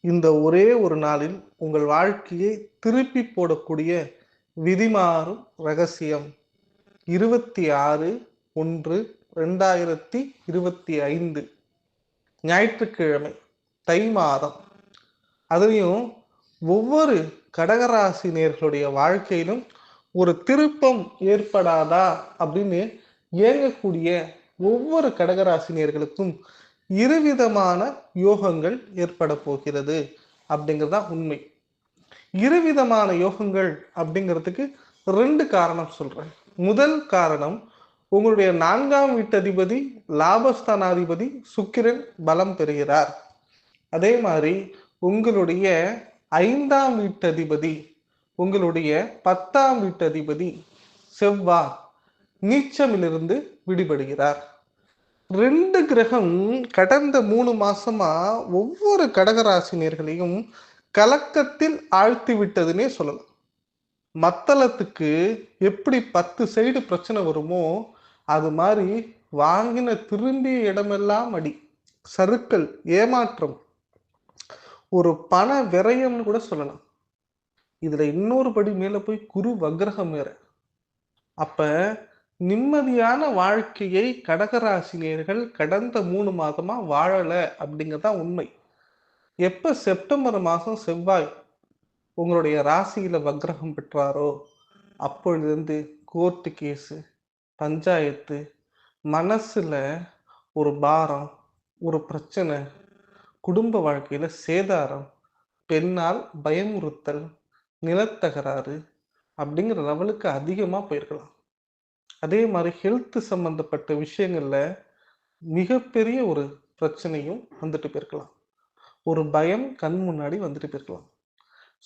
இந்த ஒரே ஒரு நாளில் உங்கள் வாழ்க்கையை திருப்பி போடக்கூடிய விதிமாறும் ரகசியம். இருபத்தி ஆறு ஒன்று ரெண்டாயிரத்தி இருபத்தி ஐந்து. ஞாயிற்றுக்கிழமை தை மாதம். அதுலேயும் ஒவ்வொரு கடகராசினியர்களுடைய வாழ்க்கையிலும் ஒரு திருப்பம் ஏற்படாதா அப்படின்னு இயங்கக்கூடிய ஒவ்வொரு கடகராசினியர்களுக்கும் இருவிதமான யோகங்கள் ஏற்பட போகிறது அப்படிங்கிறது தான் உண்மை. இருவிதமான யோகங்கள் அப்படிங்கிறதுக்கு ரெண்டு காரணம் சொல்றேன். முதல் காரணம் உங்களுடைய நான்காம் வீட்டதிபதி லாபஸ்தானாதிபதி சுக்கிரன் பலம் பெறுகிறார். அதே மாதிரி உங்களுடைய ஐந்தாம் வீட்டதிபதி உங்களுடைய பத்தாம் வீட்டதிபதி செவ்வாய் நீச்சமிலிருந்து விடுபடுகிறார். ரெண்டு கிரகம் கடந்த மூணு மாசமா ஒவ்வொரு கடகராசினியர்களையும் கலக்கத்தில் ஆழ்த்தி விட்டதுன்னே சொல்லலாம். மத்தளத்துக்கு எப்படி பத்து சைடு பிரச்சனை வருமோ அது மாதிரி வாங்கின திரும்பிய இடமெல்லாம் அடி. சருக்கள் ஏமாற்றம். ஒரு பண விரயம்னு கூட சொல்லலாம். இதுல இன்னொரு படி மேல போய் குரு வக்ரகம் வேற. அப்ப நிம்மதியான வாழ்க்கையை கடகராசினியர்கள் கடந்த மூணு மாதமா வாழலை அப்படிங்கிறதா உண்மை. எப்ப செப்டம்பர் மாதம் செவ்வாய் உங்களுடைய ராசியில வக்ரகம் பெற்றாரோ அப்பொழுது கோர்ட்டு கேஸு பஞ்சாயத்து மனசுல ஒரு பாரம் ஒரு பிரச்சனை குடும்ப வாழ்க்கையில சேதாரம் பெண்ணால் பயமுறுத்தல் நிலத்தகராறு அப்படிங்கிற லெவலுக்கு அதிகமாக போயிருக்கலாம். அதே மாதிரி ஹெல்த் சம்மந்தப்பட்ட விஷயங்களில் மிகப்பெரிய ஒரு பிரச்சனையும் வந்துட்டு போயிருக்கலாம். ஒரு பயம் கண் முன்னாடி வந்துட்டு போயிருக்கலாம்.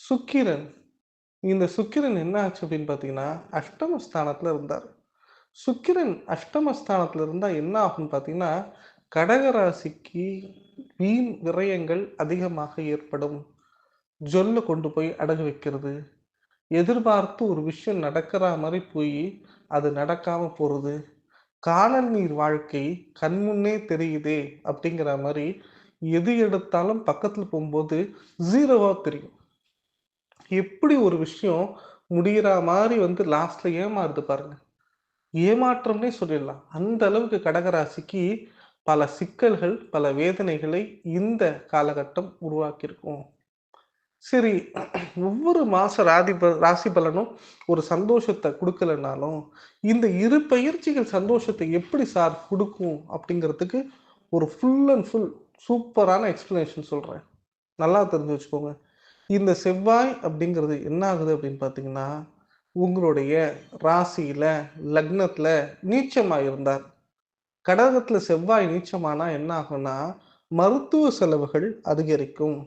சுக்கிரன் இந்த சுக்கிரன் என்ன ஆச்சு அப்படின்னு பார்த்தீங்கன்னா அஷ்டமஸ்தானத்தில் இருந்தார். சுக்கிரன் அஷ்டமஸ்தானத்தில் இருந்தால் என்ன ஆகும்னு பார்த்தீங்கன்னா கடகராசிக்கு வீண் விரயங்கள் அதிகமாக ஏற்படும். ஜொல்ல கொண்டு போய் அடகு வைக்கிறது. எதிர்பார்த்து ஒரு விஷயம் நடக்கிற மாதிரி போய் அது நடக்காம போகிறது காணல் நீர் வாழ்க்கை கண்முன்னே தெரியுதே அப்படிங்கிற மாதிரி எது எடுத்தாலும் பக்கத்தில் போகும்போது ஜீரோவாக தெரியும். எப்படி ஒரு விஷயம் முடிகிற மாதிரி வந்து லாஸ்ட்ல ஏமாறுது பாருங்க. ஏமாற்றம்னே சொல்லிடலாம். அந்த அளவுக்கு கடகராசிக்கு பல சிக்கல்கள் பல வேதனைகளை இந்த காலகட்டம் உருவாக்கியிருக்கும். சரி ஒவ்வொரு மாத ராதி ராசி பலனும் ஒரு சந்தோஷத்தை கொடுக்கலனாலும் இந்த இரு பயிற்சிகள் சந்தோஷத்தை எப்படி சார் கொடுக்கும் அப்படிங்கிறதுக்கு ஒரு ஃபுல் அண்ட் ஃபுல் சூப்பரான எக்ஸ்பிளனேஷன் சொல்கிறேன் நல்லா தெரிஞ்சு வச்சுக்கோங்க. இந்த செவ்வாய் அப்படிங்கிறது என்ன ஆகுது அப்படின்னு பார்த்தீங்கன்னா உங்களுடைய ராசியில் லக்னத்தில் நீச்சமாக இருந்தார். கடகத்தில் செவ்வாய் நீச்சமானா என்ன ஆகும்னா மருத்துவ செலவுகள் அதிகரிக்கும்.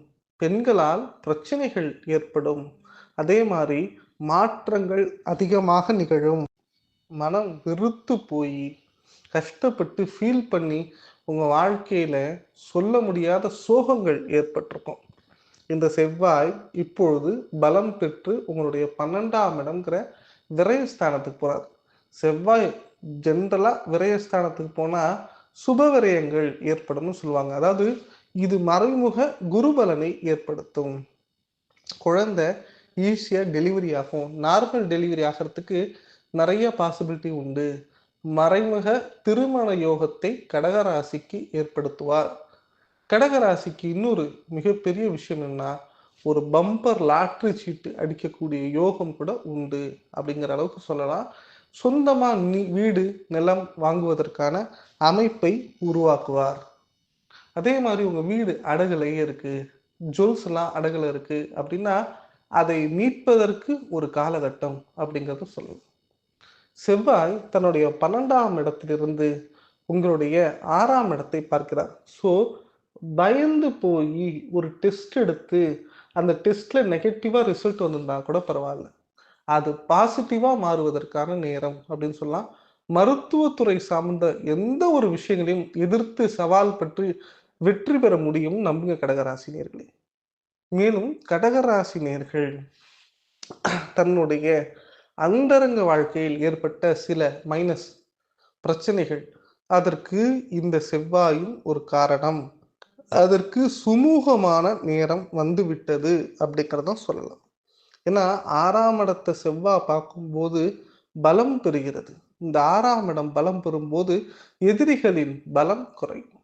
பெண்களால் பிரச்சனைகள் ஏற்படும். அதே மாதிரி மாற்றங்கள் அதிகமாக நிகழும். மனம் வெறுத்து போய் கஷ்டப்பட்டு ஃபீல் பண்ணி உங்கள் வாழ்க்கையில் சொல்ல முடியாத சோகங்கள் ஏற்பட்டிருக்கும். இந்த செவ்வாய் இப்பொழுது பலம் பெற்று உங்களுடைய பன்னெண்டாம் இடம்ங்கிற விரயஸ்தானத்துக்கு போகிறார் செவ்வாய் ஜென்ரலாக விரயஸ்தானத்துக்கு போனால் சுப விரயங்கள் ஏற்படும்னு சொல்லுவாங்க. அதாவது இது மறைமுக குருபலனை ஏற்படுத்தும். குழந்தை ஈஸியா டெலிவரி ஆகும். நார்மல் டெலிவரி ஆகிறதுக்கு நிறைய பாசிபிலிட்டி உண்டு. மறைமுக திருமண யோகத்தை கடகராசிக்கு ஏற்படுத்துவார். கடகராசிக்கு இன்னொரு மிகப்பெரிய விஷயம் என்ன ஒரு பம்பர் லாட்ரி சீட்டு அடிக்கக்கூடிய யோகம் கூட உண்டு அப்படிங்கிற அளவுக்கு சொல்லலாம். சொந்தமாக நீ வீடு நிலம் வாங்குவதற்கான அமைப்பை உருவாக்குவார். அதே மாதிரி உங்கள் வீடு அடகுலையே இருக்குது ஜுவல்ஸ் எல்லாம் அடகுல இருக்குது அப்படின்னா அதை மீட்பதற்கு ஒரு காலகட்டம் அப்படிங்கிறத சொல்லலாம் செவ்வாய் தன்னுடைய பன்னெண்டாம் இடத்திலிருந்து உங்களுடைய ஆறாம் இடத்தை பார்க்கிறார். ஸோ பயந்து போய் ஒரு டெஸ்ட் எடுத்து அந்த டெஸ்ட்ல நெகட்டிவா ரிசல்ட் வந்திருந்தா கூட பரவாயில்ல. அது பாசிட்டிவா மாறுவதற்கான நேரம் அப்படின்னு சொல்லலாம். மருத்துவத்துறை சார்ந்த எந்த ஒரு விஷயங்களையும் எதிர்த்து சவால் பற்றி வெற்றி பெற முடியும் நம்புங்க கடகராசினியர்களே மேலும் கடகராசினியர்கள் தன்னுடைய அந்தரங்க வாழ்க்கையில் ஏற்பட்ட சில மைனஸ் பிரச்சனைகள் அதற்கு இந்த செவ்வாயும் ஒரு காரணம். அதற்கு சுமூகமான நேரம் வந்து விட்டது அப்படிங்கிறத சொல்லலாம். ஏன்னா ஆறாம் இடத்தை செவ்வாய் பார்க்கும்போது பலம் பெறுகிறது. இந்த ஆறாம் இடம் பலம் பெறும்போது எதிரிகளின் பலம் குறையும்.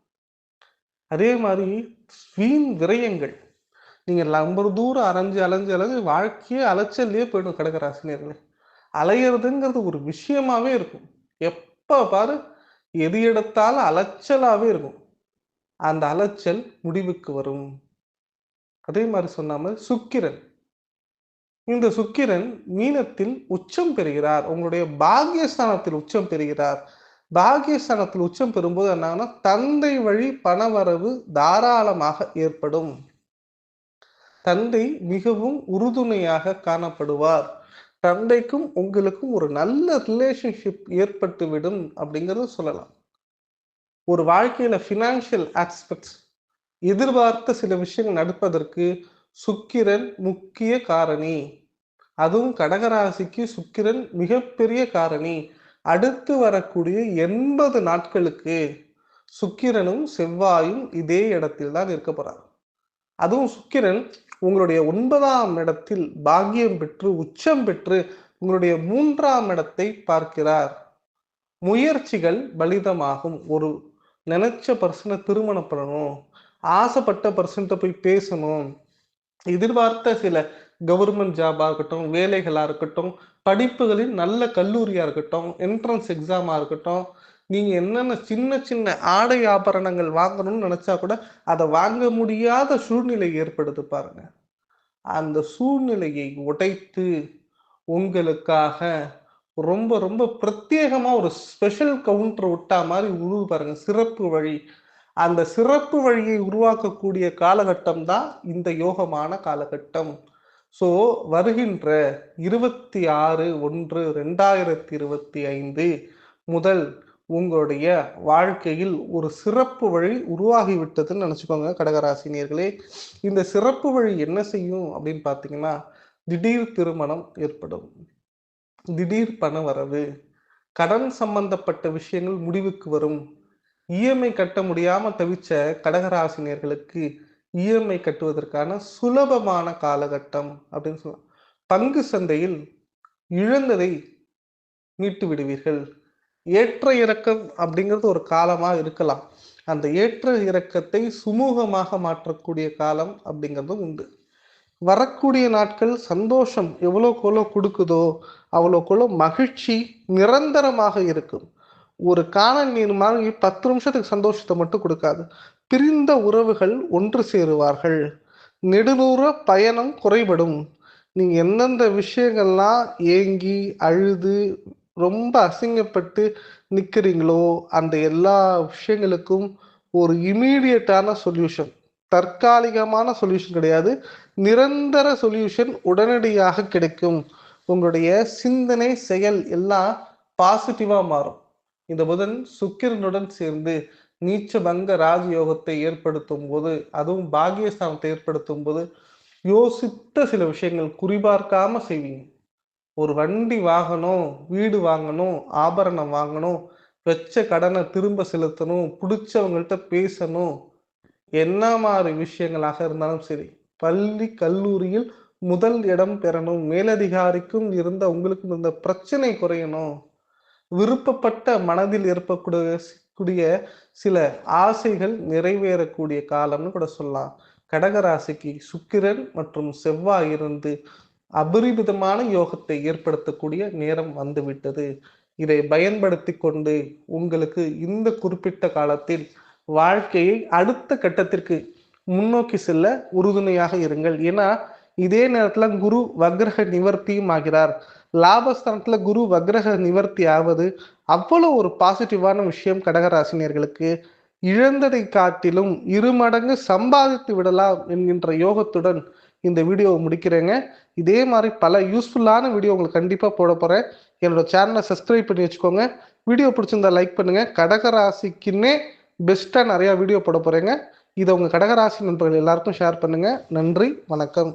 அதே மாதிரி வீண் விரயங்கள். நீங்கள் ரொம்ப தூரம் அலைஞ்சு அலைஞ்சு அலைஞ்சு வாழ்க்கையே அலைச்சல்லையே போயிடும் கடகராசினியர்களே. அலையிறதுங்கிறது ஒரு விஷயமாவே இருக்கும். எப்போ பாரு எது எடுத்தாலும் அலைச்சலாகவே இருக்கும். அந்த அலைச்சல் முடிவுக்கு வரும். அதே மாதிரி சொன்னாமல் சுக்கிரன். இந்த சுக்கிரன் மீனத்தில் உச்சம் பெறுகிறார். உங்களுடைய பாகியஸ்தானத்தில் உச்சம் பெறுகிறார். பாகியஸ்தானத்தில் உச்சம் பெறும்போது என்னன்னா தந்தை வழி பணவரவு தாராளமாக ஏற்படும். தந்தை மிகவும் உறுதுணையாக காணப்படுவார். தந்தைக்கும் உங்களுக்கும் ஒரு நல்ல ரிலேஷன்ஷிப் ஏற்பட்டுவிடும் அப்படிங்கிறத சொல்லலாம். ஒரு வாழ்க்கையில ஃபினான்ஷியல் ஆஸ்பெக்ட்ஸ் எதிர்பார்த்த சில விஷயங்கள் நடப்பதற்கு சுக்கிரன் முக்கிய காரணி. அதுவும் கடகராசிக்கு சுக்கிரன் மிகப்பெரிய காரணி. அடுத்து வரக்கூடிய எண்பது நாட்களுக்கு சுக்கிரனும் செவ்வாயும் இதே இடத்தில் தான் இருக்க போறார் அதுவும் சுக்கிரன் உங்களுடைய ஒன்பதாம் இடத்தில் பாக்கியம் பெற்று உச்சம் பெற்று உங்களுடைய மூன்றாம் இடத்தை பார்க்கிறார். முயற்சிகள் பலிதமாகும். ஒரு நினைச்ச பர்சனை திருமணம் பண்ணணும். ஆசைப்பட்ட பர்சன்ட்ட போய் பேசணும். எதிர்பார்த்த சில கவர்மெண்ட் ஜாபாக இருக்கட்டும் வேலைகளாக இருக்கட்டும் படிப்புகளின் நல்ல கல்லூரியாக இருக்கட்டும் என்ட்ரன்ஸ் எக்ஸாமாக இருக்கட்டும் நீங்கள் என்னென்ன சின்ன சின்ன ஆடை ஆபரணங்கள் வாங்கணும்னு நினச்சா கூட அதை வாங்க முடியாத சூழ்நிலை ஏற்படுது பாருங்க. அந்த சூழ்நிலையை உடைத்து உங்களுக்காக ரொம்ப ரொம்ப பிரத்யேகமாக ஒரு ஸ்பெஷல் கவுண்டர் விட்டா மாதிரி உருவு பாருங்க சிறப்பு வழி. அந்த சிறப்பு வழியை உருவாக்கக்கூடிய காலகட்டம் தான் இந்த யோகமான காலகட்டம். ஸோ வருகின்ற இருபத்தி ஆறு ஒன்று ரெண்டாயிரத்தி இருபத்தி ஐந்து முதல் உங்களுடைய வாழ்க்கையில் ஒரு சிறப்பு வழி உருவாகிவிட்டதுன்னு நினச்சிக்கோங்க கடகராசினியர்களே. இந்த சிறப்பு வழி என்ன செய்யும் அப்படின்னு பார்த்தீங்கன்னா திடீர் திருமணம் ஏற்படும். திடீர் பண வரவு கடன் சம்பந்தப்பட்ட விஷயங்கள் முடிவுக்கு வரும். இஎம்ஐ கட்ட முடியாமல் தவிச்ச கடகராசினியர்களுக்கு இஎம்ஐ கட்டுவதற்கான சுலபமான காலகட்டம் அப்படின்னு சொல்லலாம். பங்கு சந்தையில் இழந்ததை மீட்டு விடுவீர்கள். ஏற்ற இறக்கம் அப்படிங்கிறது ஒரு காலமாக இருக்கலாம். அந்த ஏற்ற இறக்கத்தை சுமூகமாக மாற்றக்கூடிய காலம் அப்படிங்கிறதும் உண்டு. வரக்கூடிய நாட்கள் சந்தோஷம் எவ்வளோக்கு கொடுக்குதோ அவ்வளோக்குள்ள மகிழ்ச்சி நிரந்தரமாக இருக்கும். ஒரு காணல் நீர் மாதிரி பத்து நிமிஷத்துக்கு சந்தோஷத்தை மட்டும் கொடுக்காது. பிரிந்த உறவுகள் ஒன்று சேருவார்கள். நெடுநூற பயணம் குறைபடும். நீங்கள் எந்தெந்த விஷயங்கள்லாம் ஏங்கி அழுது ரொம்ப அசிங்கப்பட்டு நிற்கிறீங்களோ அந்த எல்லா விஷயங்களுக்கும் ஒரு இமீடியட்டான சொல்யூஷன் தற்காலிகமான சொல்யூஷன் கிடையாது. நிரந்தர சொல்யூஷன் உடனடியாக கிடைக்கும். உங்களுடைய சிந்தனை செயல் எல்லாம் பாசிட்டிவாக மாறும். இந்த புதன் சுக்கிரனுடன் சேர்ந்து நீச்ச பங்க ராஜயோகத்தை ஏற்படுத்தும் போது அதுவும் பாகியஸ்தானத்தை ஏற்படுத்தும் போது யோசித்த சில விஷயங்கள் குறிபார்க்காம செய்வீங்க. ஒரு வண்டி வாங்கணும் வீடு வாங்கணும் ஆபரணம் வாங்கணும் வச்ச கடனை திரும்ப செலுத்தணும் பிடிச்சவங்கள்ட்ட பேசணும் என்ன மாதிரி விஷயங்களாக இருந்தாலும் சரி பள்ளி கல்லூரியில் முதல் இடம் பெறணும் மேலதிகாரிக்கும் இருந்த உங்களுக்கும் இருந்த பிரச்சனை குறையணும். விருப்பப்பட்ட மனதில் ஏற்படக்கூடிய சில ஆசைகள் நிறைவேறக்கூடிய காலம்னு கூட சொல்லலாம். கடகராசிக்கு சுக்கிரன் மற்றும் செவ்வாய் இருந்து அபரிமிதமான யோகத்தை ஏற்படுத்தக்கூடிய நேரம் வந்துவிட்டது. இதை பயன்படுத்தி கொண்டு உங்களுக்கு இந்த குறிப்பிட்ட காலத்தில் வாழ்க்கையை அடுத்த கட்டத்திற்கு முன்னோக்கி செல்ல உறுதுணையாக இருங்கள். ஏன்னா இதே நேரத்தில் குரு வக்ரக நிவர்த்தியும் ஆகிறார். லாபஸ்தானத்துல குரு வக்ரக நிவர்த்தி ஆவது அவ்வளோ ஒரு பாசிட்டிவான விஷயம் கடகராசினியர்களுக்கு இழந்ததை காட்டிலும் இரு மடங்கு சம்பாதித்து விடலாம் என்கின்ற யோகத்துடன் இந்த வீடியோவை முடிக்கிறேங்க. இதே மாதிரி பல யூஸ்ஃபுல்லான வீடியோ உங்களுக்கு கண்டிப்பாக போட போகிறேன் என்னோட சேனலை சப்ஸ்கிரைப் பண்ணி வச்சுக்கோங்க. வீடியோ பிடிச்சிருந்தா லைக் பண்ணுங்க. கடகராசிக்குன்னே பெஸ்ட்டாக நிறையா வீடியோ போட போகிறேங்க இதை உங்கள் கடகராசி நண்பர்கள் எல்லாருக்கும் ஷேர் பண்ணுங்க. நன்றி வணக்கம்.